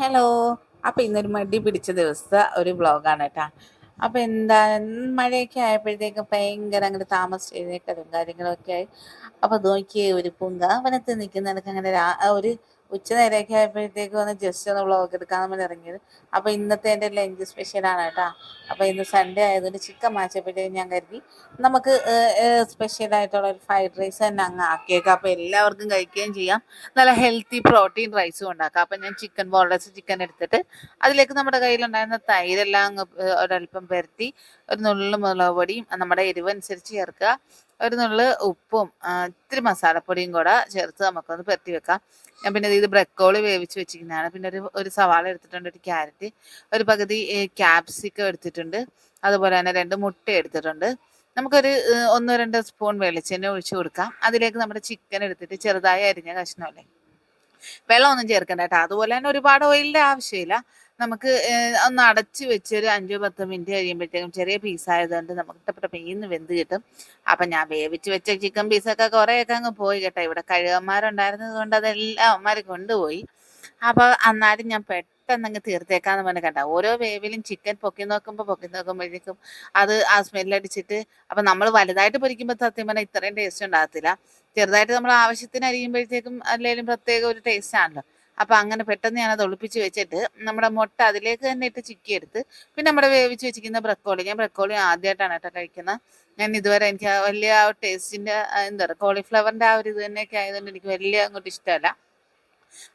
Hello അപ്പോൾ ഇന്നൊരു മടി പിടിച്ച ദിവസത്തെ ഒരു വ്ളോഗാണ് കേട്ടോ. അപ്പോൾ എന്താ മഴയൊക്കെ ആയപ്പോഴത്തേക്കും ഭയങ്കര അങ്ങോട്ട് താമസിച്ച് എഴുന്നേക്കലും കാര്യങ്ങളൊക്കെ ആയി. അപ്പോൾ നോക്കിയേ ഒരു പൂങ്കാവനത്തിൽ നിൽക്കുന്ന എനിക്ക് അങ്ങനെ ഒരു ഉച്ച നേരമൊക്കെ ആയപ്പോഴത്തേക്കും ജസ്റ്റ് ഒന്ന് വ്ളോഗ് എടുക്കാൻ നമ്മൾ ഇറങ്ങിയത്. അപ്പോൾ ഇന്നത്തെ എന്റെ ലഞ്ച് സ്പെഷ്യലാണ് കേട്ടോ. അപ്പോൾ ഇന്ന് സൺഡേ ആയതുകൊണ്ട് ചിക്കൻ മാച്ചപ്പോഴത്തേക്കും ഞാൻ കരുതി നമുക്ക് സ്പെഷ്യൽ ആയിട്ടുള്ള ഒരു ഫ്രൈഡ് റൈസ് തന്നെ അങ്ങ് ആക്കിയേക്കാം. അപ്പോൾ എല്ലാവർക്കും കഴിക്കുകയും ചെയ്യാം. നല്ല ഹെൽത്തി പ്രോട്ടീൻ റൈസും ഉണ്ടാക്കാം. അപ്പോൾ ഞാൻ ചിക്കൻ ബോൾഡസ് ചിക്കൻ എടുത്തിട്ട് അതിലേക്ക് നമ്മുടെ കയ്യിലുണ്ടായിരുന്ന തൈരെല്ലാം അങ്ങ് ഒരല്പം പുരട്ടി ഒരു നുള്ളു മുളക് പൊടിയും നമ്മുടെ എരിവ് അനുസരിച്ച് ചേർക്കുക. ഒരു നുള്ളു ഉപ്പും ഇത്തിരി മസാലപ്പൊടിയും കൂടെ ചേർത്ത് നമുക്കൊന്ന് പെരട്ടി വെക്കാം. ഞാൻ പിന്നെ ഇത് ബ്രക്കോളി വേവിച്ച് വെച്ചിരിക്കുന്നതാണ്. പിന്നെ ഒരു ഒരു സവാള എടുത്തിട്ടുണ്ട് ഒരു ക്യാരറ്റ്. ഒരു പകുതി ക്യാപ്സിക്കം എടുത്തിട്ടുണ്ട്. അതുപോലെ തന്നെ രണ്ട് മുട്ട എടുത്തിട്ടുണ്ട്. നമുക്കൊരു ഒന്നോ രണ്ടോ സ്പൂൺ വെളിച്ചെണ്ണ ഒഴിച്ചു കൊടുക്കാം. അതിലേക്ക് നമ്മുടെ ചിക്കൻ എടുത്തിട്ട് ചെറുതായി അരിഞ്ഞ കഷ്ണമല്ലേ? വെള്ളമൊന്നും ചേർക്കണ്ട കേട്ടോ. അതുപോലെ തന്നെ ഒരുപാട് ഓയിലിന്റെ ആവശ്യമില്ല. നമുക്ക് ഒന്ന് അടച്ച് വെച്ച് ഒരു അഞ്ചോ പത്തോ മിനിറ്റ് കഴിയുമ്പോഴത്തേക്കും ചെറിയ പീസ് ആയതുകൊണ്ട് നമുക്ക് ഇഷ്ടപ്പെട്ട മീന്ന് വെന്ത് കിട്ടും. അപ്പം ഞാൻ വേവിച്ച് വെച്ച ചിക്കൻ പീസൊക്കെ കുറേയൊക്കെ അങ്ങ് പോയി കേട്ടോ. ഇവിടെ കഴുകന്മാരുണ്ടായിരുന്നത് കൊണ്ട് അതെല്ലാം അവന്മാർ കൊണ്ടുപോയി. അപ്പോൾ അന്നാലും ഞാൻ പെട്ടെന്ന് അങ്ങ് തീർത്തേക്കാന്ന് പറഞ്ഞ് കണ്ട ഓരോ വേവിലും ചിക്കൻ പൊക്കി നോക്കുമ്പോൾ പൊക്കി നോക്കുമ്പോഴേക്കും അത് ആ സ്മെല്ലടിച്ചിട്ട് അപ്പം നമ്മൾ വലുതായിട്ട് പൊരിക്കുമ്പോൾ സത്യം പറഞ്ഞാൽ ഇത്രയും ടേസ്റ്റ് ഉണ്ടാകത്തില്ല. ചെറുതായിട്ട് നമ്മൾ ആവശ്യത്തിന് അരിയുമ്പോഴത്തേക്കും അല്ലെങ്കിലും പ്രത്യേക ഒരു ടേസ്റ്റ് ആണല്ലോ. അപ്പം അങ്ങനെ പെട്ടെന്ന് അത് ഒളിപ്പിച്ച് വെച്ചിട്ട് നമ്മുടെ മുട്ട അതിലേക്ക് തന്നെ ഇട്ട് ചിക്കിയെടുത്ത് പിന്നെ നമ്മുടെ വേവിച്ച് വെച്ചിരിക്കുന്ന ബ്രക്കോളി. ഞാൻ ബ്രക്കോളി ആദ്യമായിട്ടാണ് കേട്ടോ കഴിക്കുന്നത് ഞാൻ ഇതുവരെ എനിക്ക് വലിയ ആ ടേസ്റ്റിന്റെ എന്താ പറയുക കോളിഫ്ലവറിന്റെ ആ ഒരു ഇത് തന്നെയൊക്കെ ആയതുകൊണ്ട് എനിക്ക് വലിയ അങ്ങോട്ട് ഇഷ്ടമല്ല.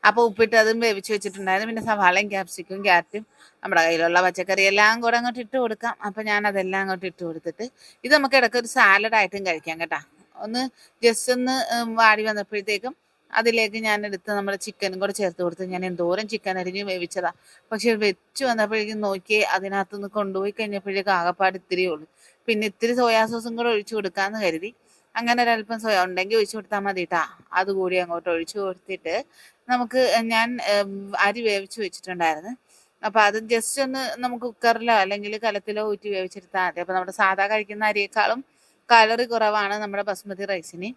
അപ്പോൾ ഉപ്പിട്ട് അതും വേവിച്ച് വെച്ചിട്ടുണ്ടായിരുന്നു. പിന്നെ സവാളയും ക്യാപ്സിക്കും ക്യാരറ്റും നമ്മുടെ കയ്യിലുള്ള പച്ചക്കറി എല്ലാം കൂടെ അങ്ങോട്ട് ഇട്ട് കൊടുക്കാം. അപ്പോൾ ഞാൻ അതെല്ലാം അങ്ങോട്ട് ഇട്ട് കൊടുത്തിട്ട് ഇത് നമുക്ക് ഇടയ്ക്ക് ഒരു സാലഡായിട്ടും കഴിക്കാം കേട്ടോ. ഒന്ന് ജസ്റ്റ് ഒന്ന് വാടി വന്നപ്പോഴത്തേക്കും അതിലേക്ക് ഞാൻ എടുത്ത് നമ്മുടെ ചിക്കനും കൂടെ ചേർത്ത് കൊടുത്ത് ഞാൻ എന്തോരം ചിക്കൻ അരിഞ്ഞ് വേവിച്ചതാ. പക്ഷെ വെച്ച് വന്നപ്പോഴേക്കും നോക്കി അതിനകത്തുനിന്ന് കൊണ്ടുപോയി കഴിഞ്ഞപ്പോഴേക്കും ആകപ്പാട് ഇത്തിരിയേ ഉള്ളൂ. പിന്നെ ഇത്തിരി സോയാ സോസും കൂടെ ഒഴിച്ചു കൊടുക്കാന്ന് കരുതി. അങ്ങനെ ഒരല്പം സോയ ഉണ്ടെങ്കിൽ ഒഴിച്ചു കൊടുത്താൽ മതി കേട്ടാ അതുകൂടി അങ്ങോട്ട് ഒഴിച്ചു കൊടുത്തിട്ട് നമുക്ക് ഞാൻ അരി വേവിച്ച് വെച്ചിട്ടുണ്ടായിരുന്നു. അപ്പൊ അത് ജസ്റ്റ് ഒന്ന് നമുക്ക് കുക്കറിലോ അല്ലെങ്കിൽ കലത്തിലോ ഊറ്റി വേവിച്ചെടുത്താൽ മതി. അപ്പൊ നമ്മുടെ സാധാ കഴിക്കുന്ന അരിയേക്കാളും കലറി കുറവാണ് നമ്മുടെ ബസ്മതി റൈസിന്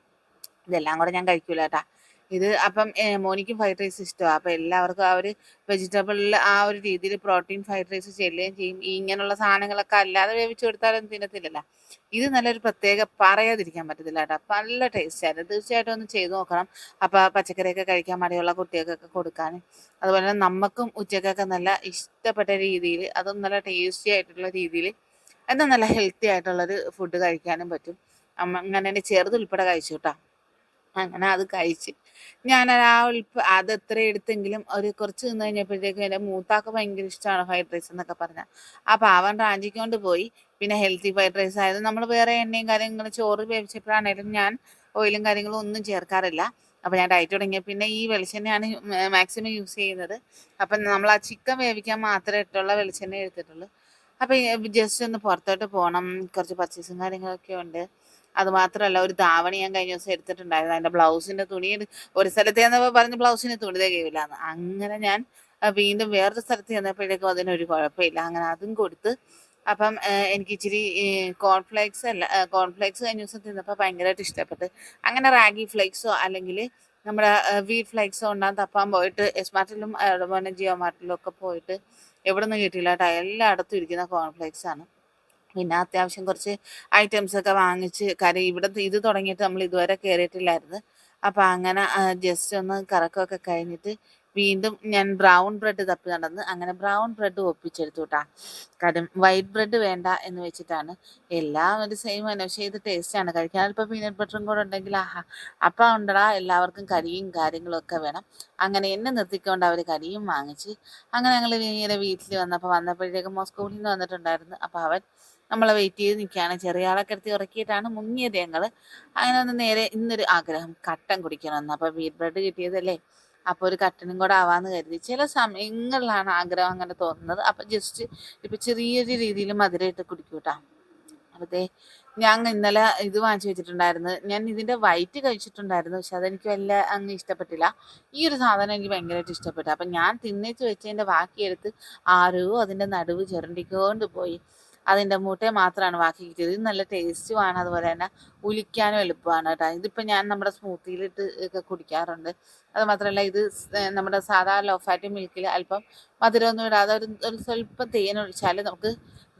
ഇതെല്ലാം കൂടെ ഞാൻ കഴിക്കൂല കേട്ടാ ഇത് അപ്പം മോനിക്കും ഫ്രൈഡ് റൈസ് ഇഷ്ടമാണ് അപ്പം എല്ലാവർക്കും ആ ഒരു വെജിറ്റബിളിൽ ആ ഒരു രീതിയിൽ പ്രോട്ടീൻ ഫ്രൈഡ് റൈസ് ചെല്ലുകയും ചെയ്യും. ഇങ്ങനെയുള്ള സാധനങ്ങളൊക്കെ അല്ലാതെ വേവിച്ച് കൊടുത്താലൊന്നും തിന്നത്തില്ലല്ലോ. ഇത് നല്ലൊരു പ്രത്യേക പറയാതിരിക്കാൻ പറ്റത്തില്ല കേട്ടോ. നല്ല ടേസ്റ്റ് ആയിരുന്നു. തീർച്ചയായിട്ടും ഒന്ന് ചെയ്തു നോക്കണം. അപ്പോൾ പച്ചക്കറിയൊക്കെ കഴിക്കാൻ മടിയുള്ള കുട്ടികൾക്കൊക്കെ കൊടുക്കാനും അതുപോലെ തന്നെ നമുക്കും ഉച്ചക്കൊക്കെ നല്ല ഇഷ്ടപ്പെട്ട രീതിയിൽ അതും നല്ല ടേസ്റ്റി ആയിട്ടുള്ള രീതിയിൽ എന്നാൽ നല്ല ഹെൽത്തി ആയിട്ടുള്ളൊരു ഫുഡ് കഴിക്കാനും പറ്റും. അങ്ങനെ ചെറുതുൾപ്പെടെ കഴിച്ചു കേട്ടോ. അങ്ങനെ അത് കഴിച്ച്. ഞാൻ ആ ഉൽപ്പ അത് എത്ര എടുത്തെങ്കിലും ഒരു കുറച്ച് നിന്ന് കഴിഞ്ഞപ്പോഴത്തേക്കും എന്റെ മൂത്താക്ക് ഭയങ്കര ഇഷ്ടമാണ് ഫ്രൈഡ് റൈസ് എന്നൊക്കെ പറഞ്ഞാൽ അപ്പോൾ അവൻ റാഞ്ചിക്കൊണ്ട് പോയി. പിന്നെ ഹെൽത്തി ഫ്രൈഡ് റൈസ് ആയത് നമ്മൾ വേറെ എണ്ണയും കാര്യങ്ങളും ചോറ് വേവിച്ചപ്പോഴാണേലും ഞാൻ ഓയിലും കാര്യങ്ങളും ഒന്നും ചേർക്കാറില്ല. അപ്പോൾ ഞാൻ ഡയറ്റ് തുടങ്ങിയ പിന്നെ ഈ വെളിച്ചെണ്ണയാണ് മാക്സിമം യൂസ് ചെയ്യുന്നത്. അപ്പം നമ്മൾ ആ ചിക്കൻ വേവിക്കാൻ മാത്രമേ ഇട്ടുള്ള വെളിച്ചെണ്ണ എടുത്തിട്ടുള്ളൂ. അപ്പൊ ജസ്റ്റ് ഒന്ന് പുറത്തോട്ട് പോകണം. കുറച്ച് പർച്ചേസും കാര്യങ്ങളൊക്കെ ഉണ്ട്. അത് മാത്രമല്ല ഒരു ധാവണി ഞാൻ കഴിഞ്ഞ ദിവസം എടുത്തിട്ടുണ്ടായിരുന്നു. അതിന്റെ ബ്ലൗസിന്റെ തുണി ഒരു സ്ഥലത്ത് ചെന്നപ്പോൾ പറഞ്ഞ ബ്ലൗസിന് തുണി തികയില്ല അങ്ങനെ ഞാൻ വീണ്ടും വേറൊരു സ്ഥലത്ത് ചെന്നപ്പോഴേക്കും അതിനൊരു കുഴപ്പമില്ല. അങ്ങനെ അതും കൊടുത്ത് അപ്പം എനിക്ക് ഇച്ചിരി കോൺഫ്ലേക്സ് അല്ല കോൺഫ്ലേക്സ് കഴിഞ്ഞ ദിവസം തിന്നപ്പോൾ ഭയങ്കരമായിട്ട് ഇഷ്ടപ്പെട്ട്. അങ്ങനെ റാഗി ഫ്ലേക്സോ അല്ലെങ്കിൽ നമ്മുടെ വീ ഫ്ലേക്സോ ഉണ്ടാകും തപ്പാൻ പോയിട്ട് എസ്മാർട്ടിലും അതുപോലെ ജിയോ മാർട്ടിലും ഒക്കെ പോയിട്ട് എവിടെ നിന്ന് കിട്ടിയില്ല കേട്ടോ. എല്ലായിടത്തും ഇരിക്കുന്ന കോൺഫ്ലേക്സ് ആണ്. പിന്നെ അത്യാവശ്യം കുറച്ച് ഐറ്റംസ് ഒക്കെ വാങ്ങിച്ച് കാര്യം ഇവിടെ ഇത് തുടങ്ങിയിട്ട് നമ്മൾ ഇതുവരെ കയറിയിട്ടില്ലായിരുന്നു അപ്പം അങ്ങനെ ജസ്റ്റ് ഒന്ന് കറക്കമൊക്കെ കഴിഞ്ഞിട്ട് വീണ്ടും ഞാൻ ബ്രൗൺ ബ്രെഡ് തപ്പി നടന്ന് അങ്ങനെ ബ്രൗൺ ബ്രെഡ് ഒപ്പിച്ചെടുത്തു കേട്ടാ കാര്യം വൈറ്റ് ബ്രെഡ് വേണ്ട എന്ന് വെച്ചിട്ടാണ്. എല്ലാം ഒരു സെയിം തന്നെ പക്ഷേ ഇത് ടേസ്റ്റാണ് കഴിക്കാൻ അല്പം പീനട്ട് ബട്ടറും കൂടെ ഉണ്ടെങ്കിൽ ആഹാ. അപ്പം ഉണ്ടടാ എല്ലാവർക്കും കരിയും കാര്യങ്ങളും ഒക്കെ വേണം. അങ്ങനെ എന്നെ നിർത്തിക്കൊണ്ട് അവർ കരിയും വാങ്ങിച്ച് അങ്ങനെ ഞങ്ങൾ ഇങ്ങനെ വീട്ടിൽ വന്നപ്പോൾ വന്നപ്പോഴത്തേക്കും സ്കൂളിൽ നിന്ന് വന്നിട്ടുണ്ടായിരുന്നു. അപ്പോൾ അവൻ നമ്മളെ വെയിറ്റ് ചെയ്ത് നിൽക്കുകയാണ് ചെറിയ ആളെ കിടത്തി ഉറക്കിയിട്ടാണ് മുങ്ങിയത് ഞങ്ങൾ അങ്ങനെ ഒന്ന് നേരെ ഇന്നൊരു ആഗ്രഹം. കട്ടൻ കുടിക്കണമെന്ന്. അപ്പോൾ വീറ്റ് ബ്രെഡ് കിട്ടിയതല്ലേ? അപ്പോൾ ഒരു കട്ടനും കൂടെ ആവാന്ന് കരുതി. ചില സമയങ്ങളിലാണ് ആഗ്രഹം അങ്ങനെ തോന്നുന്നത്. അപ്പം ജസ്റ്റ് ഇപ്പം ചെറിയൊരു രീതിയിൽ മധുരയിട്ട് കുടിക്കൂട്ടാ അതെ ഞാൻ ഇന്നലെ ഇത് വാങ്ങിച്ചു വെച്ചിട്ടുണ്ടായിരുന്നു. ഞാൻ ഇതിന്റെ വൈറ്റ് കഴിച്ചിട്ടുണ്ടായിരുന്നു. പക്ഷെ അതെനിക്ക് വല്ല അങ്ങ് ഇഷ്ടപ്പെട്ടില്ല. ഈ ഒരു സാധനം എനിക്ക് ഭയങ്കരമായിട്ട് ഇഷ്ടപ്പെട്ടു. അപ്പം ഞാൻ തിന്നേച്ച് വെച്ചതിന്റെ ബാക്കിയെടുത്ത് ആരോ അതിന്റെ നടുവ് ചുരണ്ടിക്കൊണ്ട് പോയി. അതിന്റെ മൂട്ടയെ മാത്രമാണ് ബാക്കി കിട്ടിയത് ഇത് നല്ല ടേസ്റ്റുമാണ് അതുപോലെ തന്നെ ഉലിക്കാനും എളുപ്പമാണ് കേട്ടോ. ഇതിപ്പോൾ ഞാൻ നമ്മുടെ സ്മൂത്തിയിലിട്ട് ഒക്കെ കുടിക്കാറുണ്ട്. അത് മാത്രമല്ല ഇത് നമ്മുടെ സാധാ ലോ ഫാറ്റ് മിൽക്കിൽ അല്പം മധുരമൊന്നും ഇടാതെ ഒരു ഒരു സ്വല്പം തേനൊഴിച്ചാൽ നമുക്ക്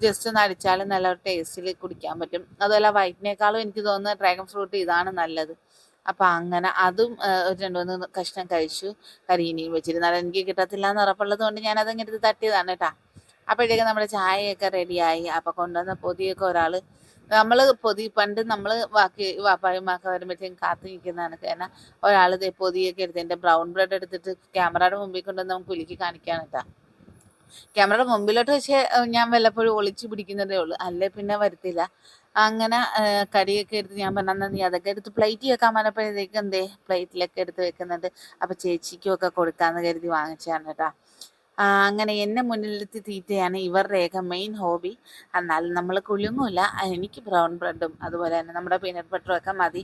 ജസ്റ്റ് ഒന്ന് അടിച്ചാൽ നല്ല ടേസ്റ്റിൽ കുടിക്കാൻ പറ്റും. അതുപോലെ വൈറ്റിനേക്കാളും എനിക്ക് തോന്നുന്നത് ഡ്രാഗൺ ഫ്രൂട്ട് ഇതാണ് നല്ലത്. അപ്പം അങ്ങനെ അതും ഒരു രണ്ട് മൂന്ന് കഷ്ണം കഴിച്ചു. കരിയിനിയും വെച്ചിരുന്നാൽ എനിക്ക് കിട്ടത്തില്ല എന്ന് ഉറപ്പുള്ളത് കൊണ്ട് എടുത്ത് തട്ടിയതാണ് കേട്ടോ. അപ്പോഴേക്കും നമ്മുടെ ചായയൊക്കെ റെഡിയായി. അപ്പം കൊണ്ടുവന്ന പൊതിയൊക്കെ ഒരാൾ നമ്മൾ പൊതി പണ്ട് നമ്മൾ ബാക്കി വാപ്പായുമാക്കെ വരുമ്പോഴത്തേക്കും കാത്തു നിൽക്കുന്നതാണ്. കാരണം ഒരാൾ പൊതിയൊക്കെ എടുത്ത് എന്റെ ബ്രൗൺ ബ്രെഡ് എടുത്തിട്ട് ക്യാമറയുടെ മുമ്പിൽ കൊണ്ടുവന്ന് നമുക്ക് ഉലുക്കി കാണിക്കാണ് കേട്ടോ ക്യാമറയുടെ മുമ്പിലോട്ട് പക്ഷേ ഞാൻ വല്ലപ്പോഴും ഒളിച്ചു പിടിക്കുന്നതേ ഉള്ളൂ. അല്ലേ പിന്നെ വരത്തില്ല. അങ്ങനെ കറിയൊക്കെ എടുത്ത് ഞാൻ പറഞ്ഞാൽ നീ അതൊക്കെ എടുത്ത് പ്ലേറ്റ് വെക്കാൻ പറഞ്ഞപ്പോഴത്തേക്ക് എന്തേ? പ്ലേറ്റിലൊക്കെ എടുത്ത് വെക്കുന്നുണ്ട് അപ്പം ചേച്ചിക്കും ഒക്കെ കൊടുക്കാമെന്ന് കരുതി വാങ്ങിച്ചാണ് കേട്ടോ അങ്ങനെ എന്നെ മുന്നിലെത്തി തീറ്റയാണ് ഇവരുടെയൊക്കെ മെയിൻ ഹോബി എന്നാലും നമ്മൾ കുലുങ്ങൂല. എനിക്ക് ബ്രൗൺ ബ്രെഡും അതുപോലെ തന്നെ നമ്മുടെ പീനട്ട് ബട്ടറും ഒക്കെ മതി.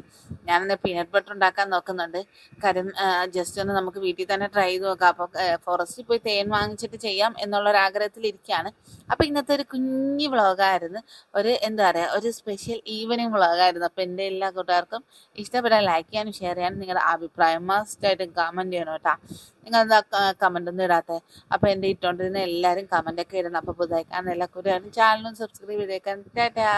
ഞാനെന്താ പീനട്ട് ബട്ടർ ഉണ്ടാക്കാൻ നോക്കുന്നുണ്ട്. കാര്യം ജസ്റ്റ് ഒന്ന് നമുക്ക് വീട്ടിൽ തന്നെ ട്രൈ ചെയ്ത് നോക്കാം. അപ്പോൾ ഫോറസ്റ്റിൽ പോയി തേൻ വാങ്ങിച്ചിട്ട് ചെയ്യാം എന്നുള്ളൊരാഗ്രഹത്തിലിരിക്കുകയാണ് അപ്പോൾ ഇന്നത്തെ ഒരു കുഞ്ഞു വ്ളോഗായിരുന്നു. ഒരു എന്താ പറയുക ഒരു സ്പെഷ്യൽ ഈവനിങ് വ്ളോഗായിരുന്നു. അപ്പോൾ എന്റെ എല്ലാ കൂട്ടുകാർക്കും ഇഷ്ടപ്പെടാൻ ലൈക്ക് ചെയ്യാനും ഷെയർ ചെയ്യാനും നിങ്ങളുടെ അഭിപ്രായം മസ്റ്റായിട്ടും കമന്റ് ചെയ്യണം കേട്ടോ. നിങ്ങൾ എന്താ കമന്റ് ഒന്നും ഇടാത്തത് അപ്പോൾ എന്റെ ഇട്ടുകൊണ്ടിരുന്ന എല്ലാവരും കമന്റൊക്കെ ഇടണം. അപ്പോൾ പുതുതായി കാണുന്ന എല്ലാ കൂട്ടുകാരും ചാനലും സബ്സ്ക്രൈബ് ചെയ്തേക്കാൻ. ടാറ്റാ.